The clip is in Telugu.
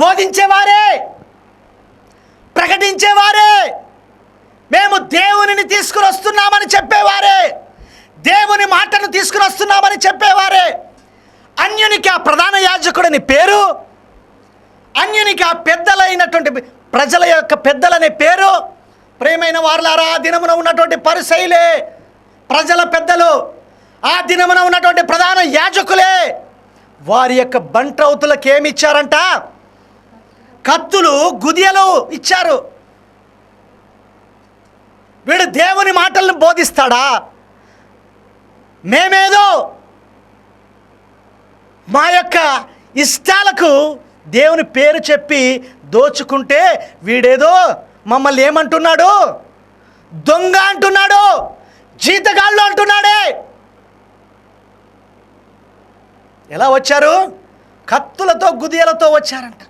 బోధించేవారే ప్రకటించేవారే. మేము దేవునిని తీసుకుని వస్తున్నామని చెప్పేవారే దేవుని మాటను తీసుకుని వస్తున్నామని చెప్పేవారే. అన్యునికి ఆ ప్రధాన యాజకుడని పేరు అన్యునికి ఆ పెద్దలైనటువంటి ప్రజల యొక్క పెద్దలనే పేరు. ప్రేమైన వారులారా ఆ దినమున ఉన్నటువంటి పరిశైలే ప్రజల పెద్దలు ఆ దినమున ఉన్నటువంటి ప్రధాన యాజకులే. వారి యొక్క బంట్రౌతులకు ఏమి ఇచ్చారంట? కత్తులు గుదియలు ఇచ్చారు. వీడు దేవుని మాటలను బోధిస్తాడా? మేమేదో మా యొక్క ఇష్టాలకు దేవుని పేరు చెప్పి దోచుకుంటే వీడేదో మమ్మల్ని ఏమంటున్నాడు? దొంగ అంటున్నాడు? జీతగాళ్ళు అంటున్నాడే? ఎలా వచ్చారు? కత్తులతో గుదియలతో వచ్చారంట.